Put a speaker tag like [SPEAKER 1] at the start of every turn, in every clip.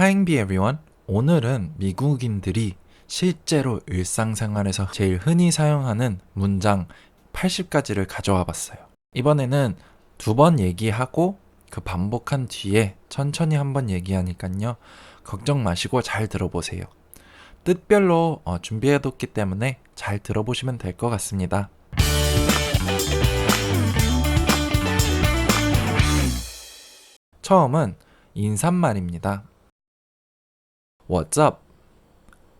[SPEAKER 1] Hi everyone. 오늘은 미국인들이 실제로 일상생활에서 제일 흔히 사용하는 문장 80가지를 가져와 봤어요. 이번에는 두 번 얘기하고 그 반복한 뒤에 천천히 한번 얘기하니까요. 걱정 마시고 잘 들어보세요. 뜻별로 어, 준비해뒀기 때문에 잘 들어보시면 될 것 같습니다. 처음은 인사말입니다. What's up?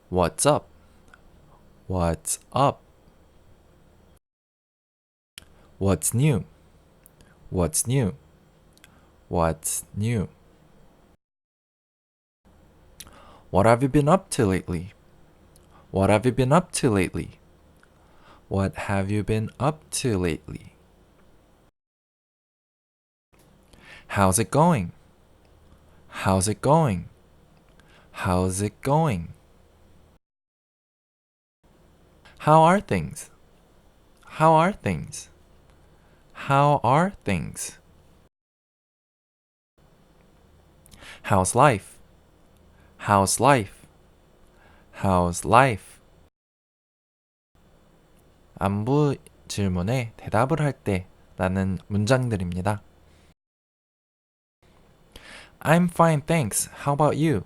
[SPEAKER 1] What's up? What's up? What's new? What's new? What's new? What have you been up to lately? What have you been up to lately? What have you been up to lately? How's it going? How's it going? How's it going? How are things? How are things? How are things? How's life? How's life? How's life? 안부 질문에 대답을 할 때라는 문장들입니다. I'm fine, thanks. How about you?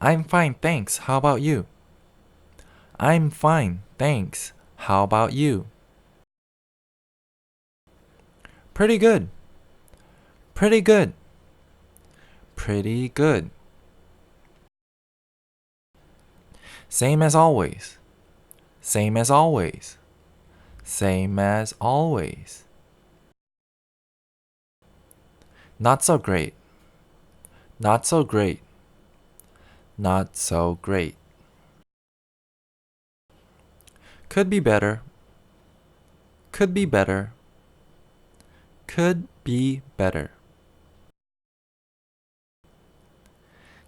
[SPEAKER 1] I'm fine, thanks. How about you? I'm fine, thanks. How about you? Pretty good. Pretty good. Pretty good. Same as always. Same as always. Same as always. Not so great. Not so great. Not so great. Could be better. Could be better. Could be better.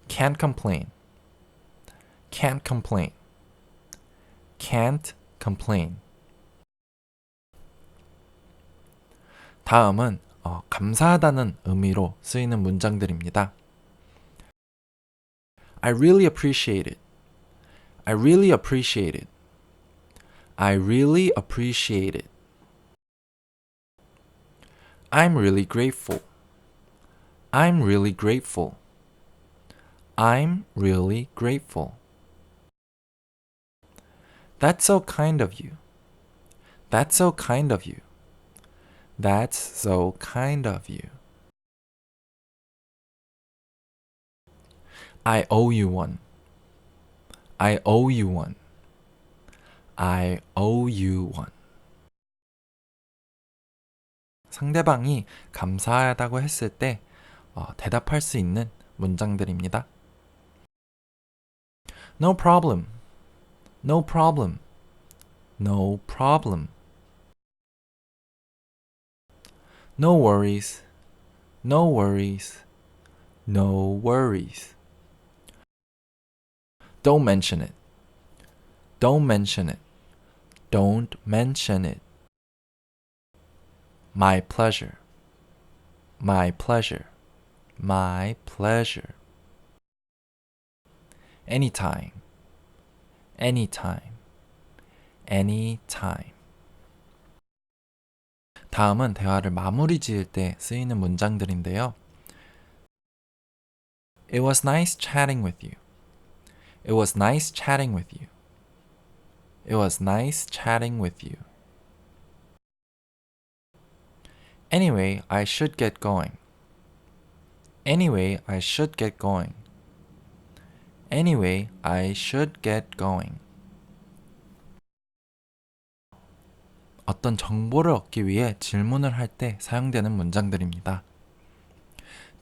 [SPEAKER 1] Can't complain. Can't complain. Can't complain. 다음은 어, 감사하다는 의미로 쓰이는 문장들입니다. I really appreciate it. I really appreciate it. I really appreciate it. I'm really grateful. I'm really grateful. I'm really grateful. That's so kind of you. That's so kind of you. That's so kind of you. I owe you one. I owe you one. I owe you one. 상대방이 감사하다고 했을 때 어, 대답할 수 있는 문장들입니다. No problem. No problem. No problem. No worries. No worries. No worries. Don't mention it. Don't mention it. Don't mention it. My pleasure. My pleasure. My pleasure. Anytime. Anytime. Anytime. 다음은 대화를 마무리 지을 때 쓰이는 문장들인데요. It was nice chatting with you. It was nice chatting with you. It was nice chatting with you. Anyway, I should get going. Anyway, I should get going. Anyway, I should get going. 어떤 정보를 얻기 위해 질문을 할 때 사용되는 문장들입니다.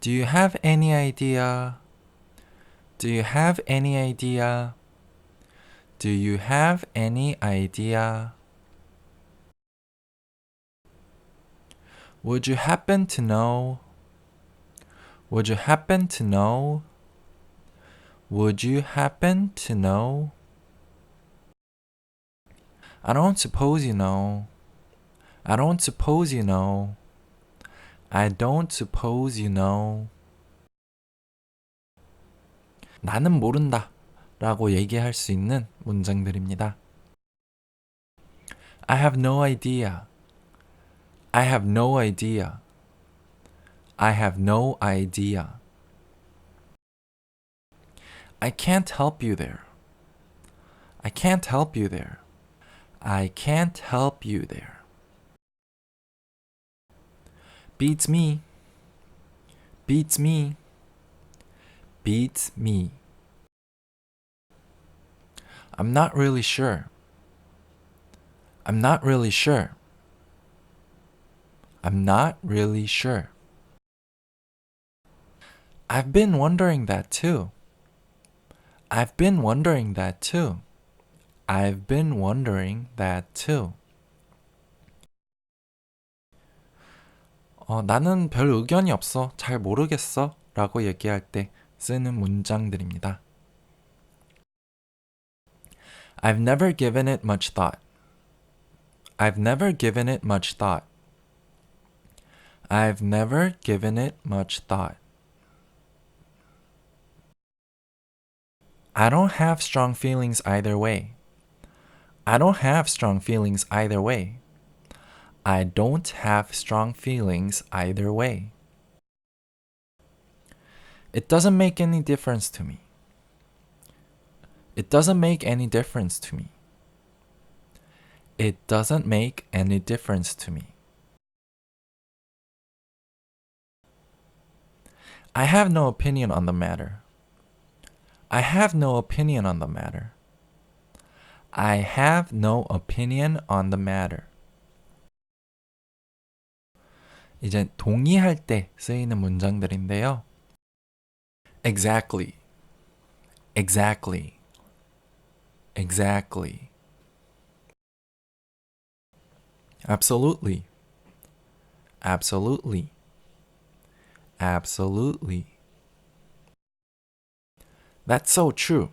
[SPEAKER 1] Do you have any idea? Do you have any idea? Do you have any idea? Would you happen to know? Would you happen to know? Would you happen to know? I don't suppose you know. I don't suppose you know. I don't suppose you know. 나는 모른다 라고 얘기할 수 있는 문장들입니다. I have no idea. I have no idea. I have no idea. I can't help you there. I can't help you there. I can't help you there. Beats me. Beats me. Beats me. I'm not really sure. I'm not really sure. I'm not really sure. I've been wondering that too. I've been wondering that too. I've been wondering that too. 어, 나는 별 의견이 없어. 잘 모르겠어. 라고 얘기할 때 쓰는 문장들입니다. I've never given it much thought. I've never given it much thought. I've never given it much thought. I don't have strong feelings either way. I don't have strong feelings either way. I don't have strong feelings either way. It doesn't make any difference to me. It doesn't make any difference to me. It doesn't make any difference to me. I have no opinion on the matter. I have no opinion on the matter. I have no opinion on the matter. 이제 동의할 때 쓰이는 문장들인데요. Exactly. Exactly. Exactly. Absolutely. Absolutely. Absolutely. That's so true.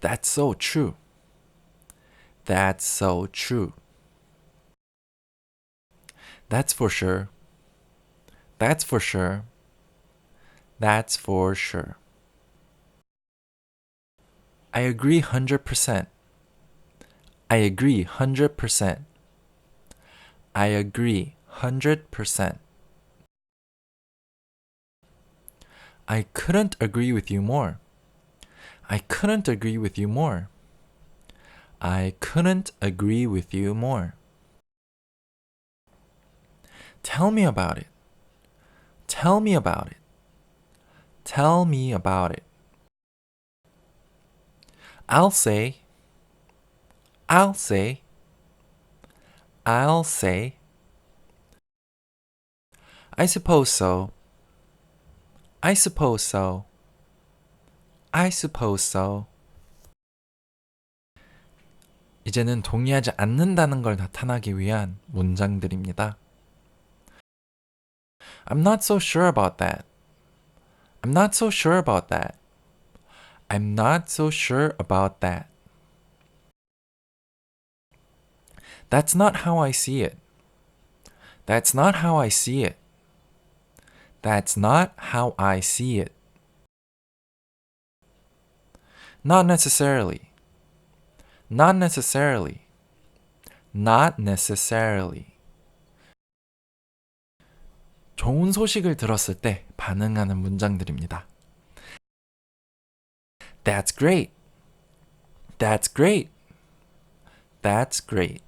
[SPEAKER 1] That's so true. That's so true. That's for sure. That's for sure. That's for sure. I agree 100%. I agree 100%. I agree 100%. I couldn't agree with you more. I couldn't agree with you more. I couldn't agree with you more. Tell me about it. Tell me about it. Tell me about it. I'll say. I'll say. I'll say. I suppose so. I suppose so. I suppose so. 이제는 동의하지 않는다는 걸 나타나기 위한 문장들입니다. I'm not so sure about that. I'm not so sure about that. I'm not so sure about that. That's not how I see it. That's not how I see it. That's not how I see it. Not necessarily. Not necessarily. Not necessarily. 좋은 소식을 들었을 때 반응하는 문장들입니다. That's great. That's great. That's great.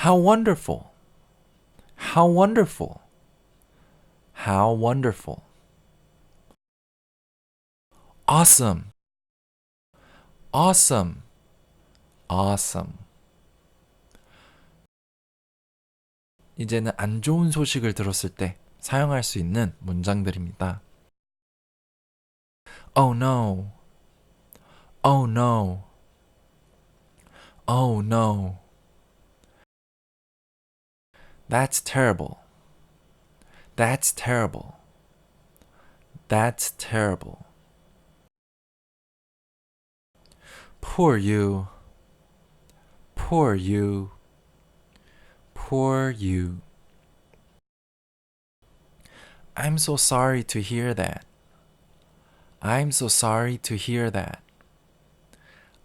[SPEAKER 1] How wonderful. How wonderful! How wonderful! Awesome! Awesome! Awesome! 이제는 안 좋은 소식을 들었을 때 사용할 수 있는 문장들입니다. Oh no! Oh no! Oh no! That's terrible. That's terrible. That's terrible. Poor you. Poor you. Poor you. I'm so sorry to hear that. I'm so sorry to hear that.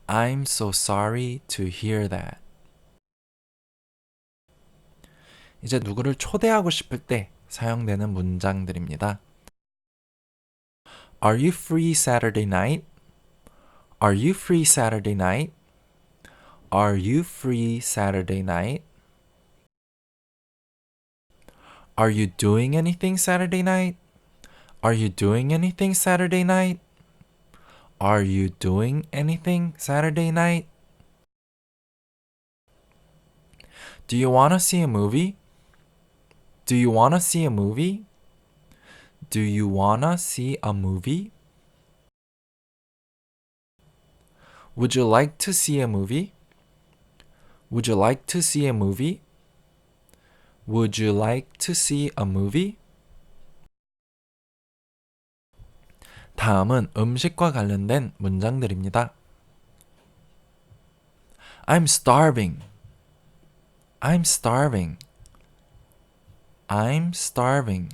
[SPEAKER 1] I'm so sorry to hear that. 이제 누구를 초대하고 싶을 때 사용되는 문장들입니다. Are you free Saturday night? Are you free Saturday night? Are you free Saturday night? Are you doing anything Saturday night? Are you doing anything Saturday night? Are you doing anything Saturday night? Do you want to see a movie? Do you want to see a movie? Do you want to see a movie? Would you like to see a movie? Would you like to see a movie? Would you like to see a movie? 다음은 음식과 관련된 문장들입니다. I'm starving. I'm starving. I'm starving.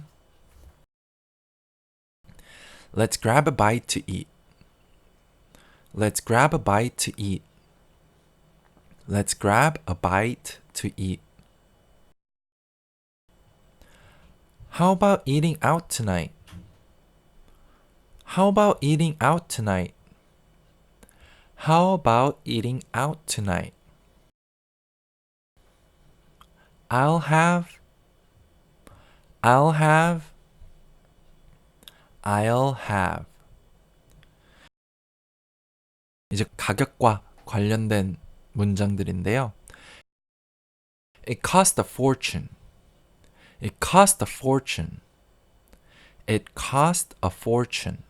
[SPEAKER 1] Let's grab a bite to eat. Let's grab a bite to eat. Let's grab a bite to eat. How about eating out tonight? How about eating out tonight? How about eating out tonight? I'll have I'll have I'll have 이제 가격과 관련된 문장들인데요. It cost a fortune. It cost a fortune. It cost a fortune.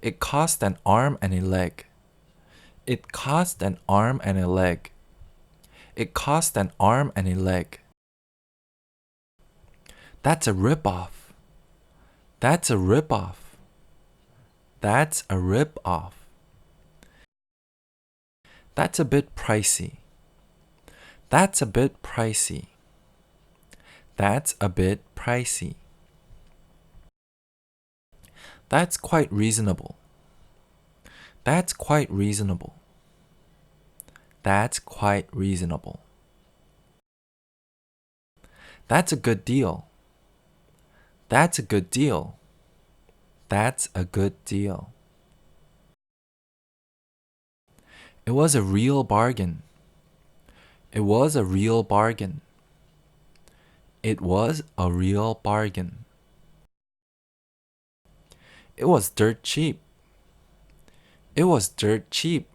[SPEAKER 1] It cost an arm and a leg. It cost an arm and a leg. It cost an arm and a leg. That's a ripoff. That's a ripoff. That's a ripoff. That's a bit pricey. That's a bit pricey. That's a bit pricey. That's quite reasonable. That's quite reasonable. That's quite reasonable. That's a good deal. That's a good deal. That's a good deal. It was a real bargain. It was a real bargain. It was a real bargain. It was dirt cheap. It was dirt cheap.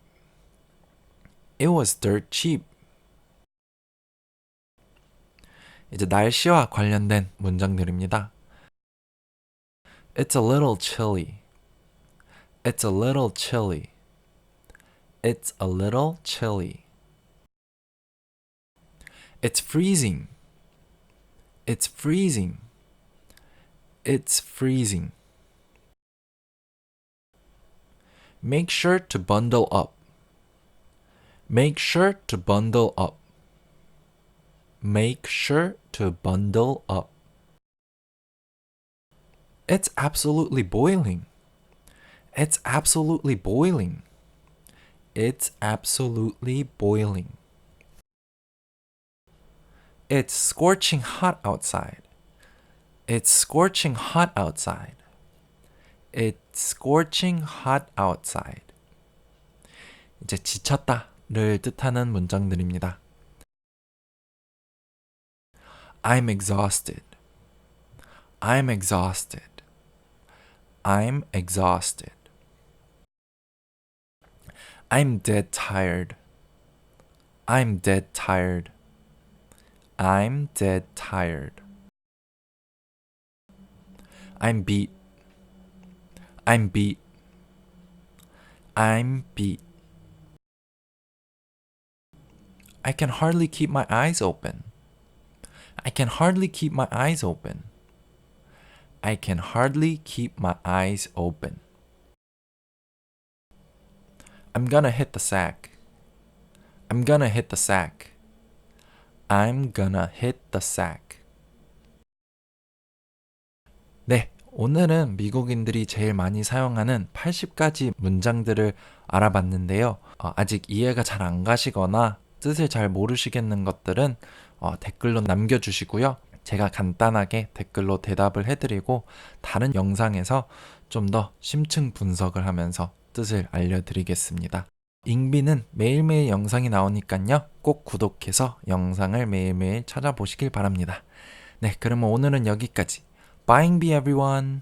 [SPEAKER 1] It was dirt cheap. 이제 날씨와 관련된 문장들입니다. It's a little chilly. It's a little chilly. It's a little chilly. It's freezing. It's freezing. It's freezing. Make sure to bundle up. Make sure to bundle up. Make sure to bundle up. It's absolutely boiling. It's absolutely boiling. It's absolutely boiling. It's scorching hot outside. It's scorching hot outside. It's scorching hot outside. 이제 지쳤다를 뜻하는 문장들입니다. I'm exhausted. I'm exhausted. I'm exhausted. I'm dead tired. I'm dead tired. I'm dead tired. I'm beat. I'm beat. I'm beat. I can hardly keep my eyes open. I can hardly keep my eyes open. I can hardly keep my eyes open. I'm gonna hit the sack. I'm gonna hit the sack. I'm gonna hit the sack. 오늘은 미국인들이 제일 많이 사용하는 80가지 문장들을 알아봤는데요. 어, 아직 이해가 잘 안 가시거나 뜻을 잘 모르시겠는 것들은 어, 댓글로 남겨주시고요. 제가 간단하게 댓글로 대답을 해드리고 다른 영상에서 좀 더 심층 분석을 하면서 뜻을 알려드리겠습니다. 잉비는 매일매일 영상이 나오니깐요. 꼭 구독해서 영상을 매일매일 찾아보시길 바랍니다. 네, 그러면 오늘은 여기까지. Bye, everyone.